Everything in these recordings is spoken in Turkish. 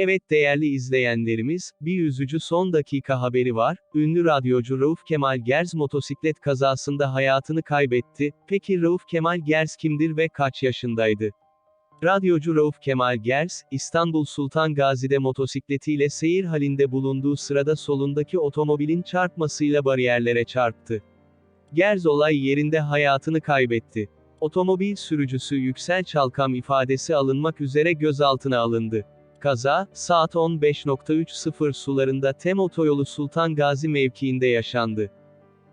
Evet değerli izleyenlerimiz, bir üzücü son dakika haberi var. Ünlü radyocu Rauf Kemal Gerz motosiklet kazasında hayatını kaybetti. Peki Rauf Kemal Gerz kimdir ve kaç yaşındaydı? Radyocu Rauf Kemal Gerz, İstanbul Sultan Gazi'de motosikletiyle seyir halinde bulunduğu sırada solundaki otomobilin çarpmasıyla bariyerlere çarptı. Gerz olay yerinde hayatını kaybetti. Otomobil sürücüsü Yüksel Çalkam ifadesi alınmak üzere gözaltına alındı. Kaza, saat 15.30 sularında Tem Otoyolu Sultan Gazi mevkiinde yaşandı.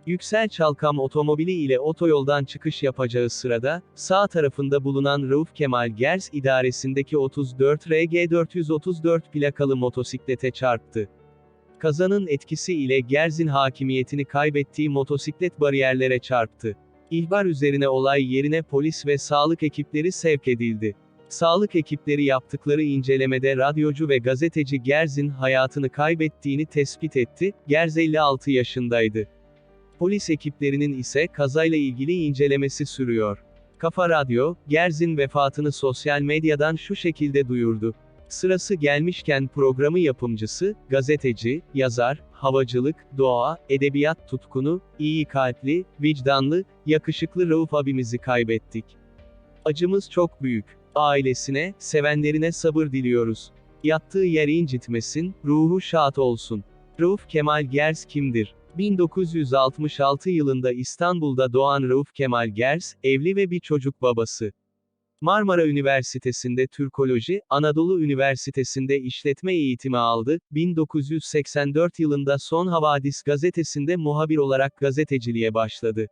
Yüksel Çalkam otomobili ile otoyoldan çıkış yapacağı sırada, sağ tarafında bulunan Rauf Kemal Gers idaresindeki 34 RG 434 plakalı motosiklete çarptı. Kazanın etkisi ile Gerz'in hakimiyetini kaybettiği motosiklet bariyerlere çarptı. İhbar üzerine olay yerine polis ve sağlık ekipleri sevk edildi. Sağlık ekipleri yaptıkları incelemede radyocu ve gazeteci Gerz'in hayatını kaybettiğini tespit etti, Gerz 56 yaşındaydı. Polis ekiplerinin ise kazayla ilgili incelemesi sürüyor. Kafa Radyo, Gerz'in vefatını sosyal medyadan şu şekilde duyurdu. Sırası gelmişken programı yapımcısı, gazeteci, yazar, havacılık, doğa, edebiyat tutkunu, iyi kalpli, vicdanlı, yakışıklı Rauf abimizi kaybettik. Acımız çok büyük. Ailesine, sevenlerine sabır diliyoruz. Yattığı yer incitmesin, ruhu şad olsun. Rauf Kemal Gers kimdir? 1966 yılında İstanbul'da doğan Rauf Kemal Gers, evli ve bir çocuk babası. Marmara Üniversitesi'nde Türkoloji, Anadolu Üniversitesi'nde işletme eğitimi aldı, 1984 yılında Son Havadis gazetesinde muhabir olarak gazeteciliğe başladı.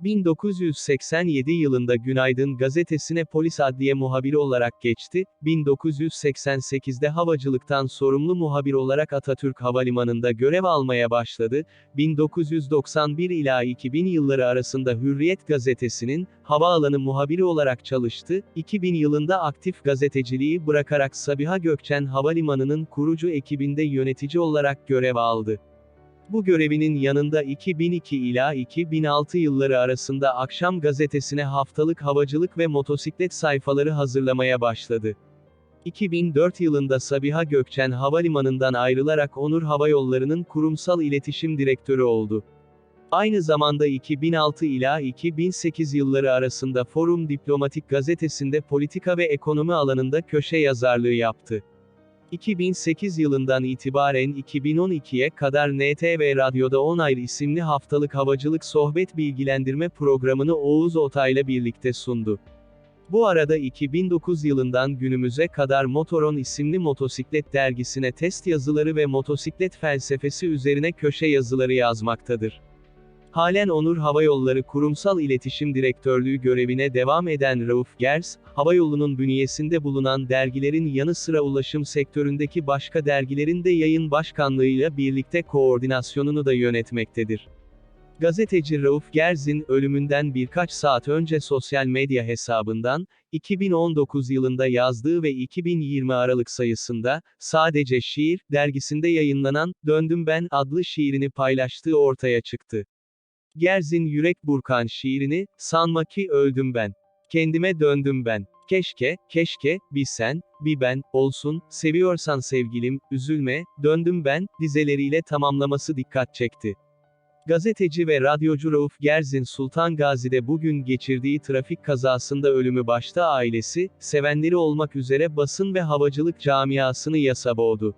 1987 yılında Günaydın gazetesine polis adliye muhabiri olarak geçti, 1988'de havacılıktan sorumlu muhabir olarak Atatürk Havalimanı'nda görev almaya başladı, 1991 ila 2000 yılları arasında Hürriyet gazetesinin, havaalanı muhabiri olarak çalıştı, 2000 yılında aktif gazeteciliği bırakarak Sabiha Gökçen Havalimanı'nın kurucu ekibinde yönetici olarak görev aldı. Bu görevinin yanında 2002 ila 2006 yılları arasında Akşam gazetesine haftalık havacılık ve motosiklet sayfaları hazırlamaya başladı. 2004 yılında Sabiha Gökçen Havalimanı'ndan ayrılarak Onur Hava Yolları'nın kurumsal iletişim direktörü oldu. Aynı zamanda 2006 ila 2008 yılları arasında Forum Diplomatik gazetesinde politika ve ekonomi alanında köşe yazarlığı yaptı. 2008 yılından itibaren 2012'ye kadar NTV Radyo'da 10 Ayrı isimli haftalık havacılık sohbet bilgilendirme programını Oğuz Otay'la birlikte sundu. Bu arada 2009 yılından günümüze kadar Motoron isimli motosiklet dergisine test yazıları ve motosiklet felsefesi üzerine köşe yazıları yazmaktadır. Halen Onur Hava Yolları Kurumsal İletişim Direktörlüğü görevine devam eden Rauf Gers, havayolunun bünyesinde bulunan dergilerin yanı sıra ulaşım sektöründeki başka dergilerin de yayın başkanlığıyla birlikte koordinasyonunu da yönetmektedir. Gazeteci Rauf Gerz'in ölümünden birkaç saat önce sosyal medya hesabından, 2019 yılında yazdığı ve 2020 Aralık sayısında, Sadece Şiir, dergisinde yayınlanan, Döndüm Ben adlı şiirini paylaştığı ortaya çıktı. Gerz'in Yürek Burkan şiirini, sanma ki öldüm ben. Kendime döndüm ben. Keşke, keşke, bir sen, bir ben, olsun, seviyorsan sevgilim, üzülme, döndüm ben, dizeleriyle tamamlaması dikkat çekti. Gazeteci ve radyocu Rauf Gerz'in Sultan Gazi'de bugün geçirdiği trafik kazasında ölümü başta ailesi, sevenleri olmak üzere basın ve havacılık camiasını yasa boğdu.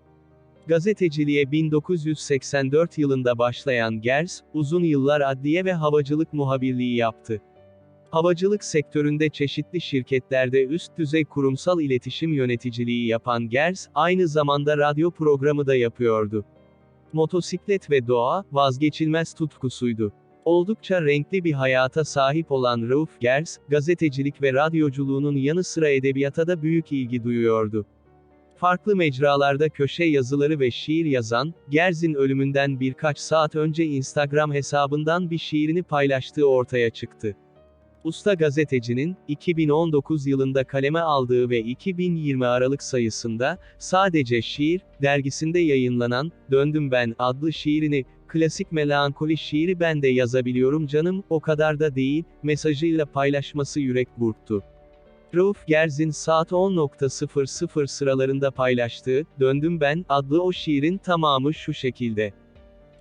Gazeteciliğe 1984 yılında başlayan Gers, uzun yıllar adliye ve havacılık muhabirliği yaptı. Havacılık sektöründe çeşitli şirketlerde üst düzey kurumsal iletişim yöneticiliği yapan Gers, aynı zamanda radyo programı da yapıyordu. Motosiklet ve doğa, vazgeçilmez tutkusuydu. Oldukça renkli bir hayata sahip olan Rauf Gers, gazetecilik ve radyoculuğunun yanı sıra edebiyata da büyük ilgi duyuyordu. Farklı mecralarda köşe yazıları ve şiir yazan, Gerz'in ölümünden birkaç saat önce Instagram hesabından bir şiirini paylaştığı ortaya çıktı. Usta gazetecinin, 2019 yılında kaleme aldığı ve 2020 Aralık sayısında, Sadece Şiir, dergisinde yayınlanan, Döndüm Ben adlı şiirini, klasik melankoli şiiri ben de yazabiliyorum canım, o kadar da değil, mesajıyla paylaşması yürek burktu. Rauf Gerz'in saat 10.00 sıralarında paylaştığı, Döndüm Ben, adlı o şiirin tamamı şu şekilde.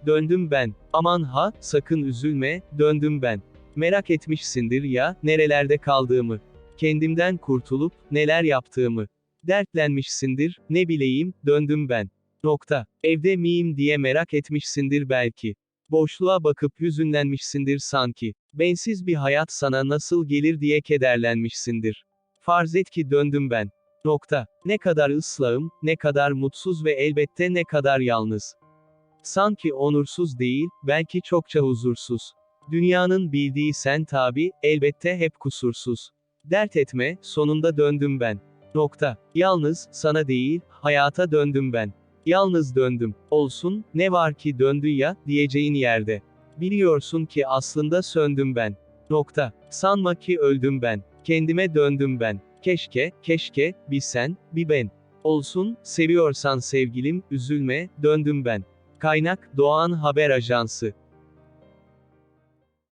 Döndüm ben. Aman ha, sakın üzülme, döndüm ben. Merak etmişsindir ya, nerelerde kaldığımı. Kendimden kurtulup, neler yaptığımı. Dertlenmişsindir, ne bileyim, döndüm ben. Nokta. Evde miyim diye merak etmişsindir belki. Boşluğa bakıp hüzünlenmişsindir sanki. Bensiz bir hayat sana nasıl gelir diye kederlenmişsindir. Farz et ki döndüm ben. Nokta. Ne kadar ıslahım, ne kadar mutsuz ve elbette ne kadar yalnız. Sanki onursuz değil, belki çokça huzursuz. Dünyanın bildiği sen tabi, elbette hep kusursuz. Dert etme, sonunda döndüm ben. Nokta. Yalnız, sana değil, hayata döndüm ben. Yalnız döndüm. Olsun, ne var ki döndü ya, diyeceğin yerde. Biliyorsun ki aslında söndüm ben. Nokta. Sanma ki öldüm ben. Kendime döndüm ben. Keşke, keşke, bir sen, bir ben. Olsun, seviyorsan sevgilim, üzülme, döndüm ben. Kaynak, Doğan Haber Ajansı.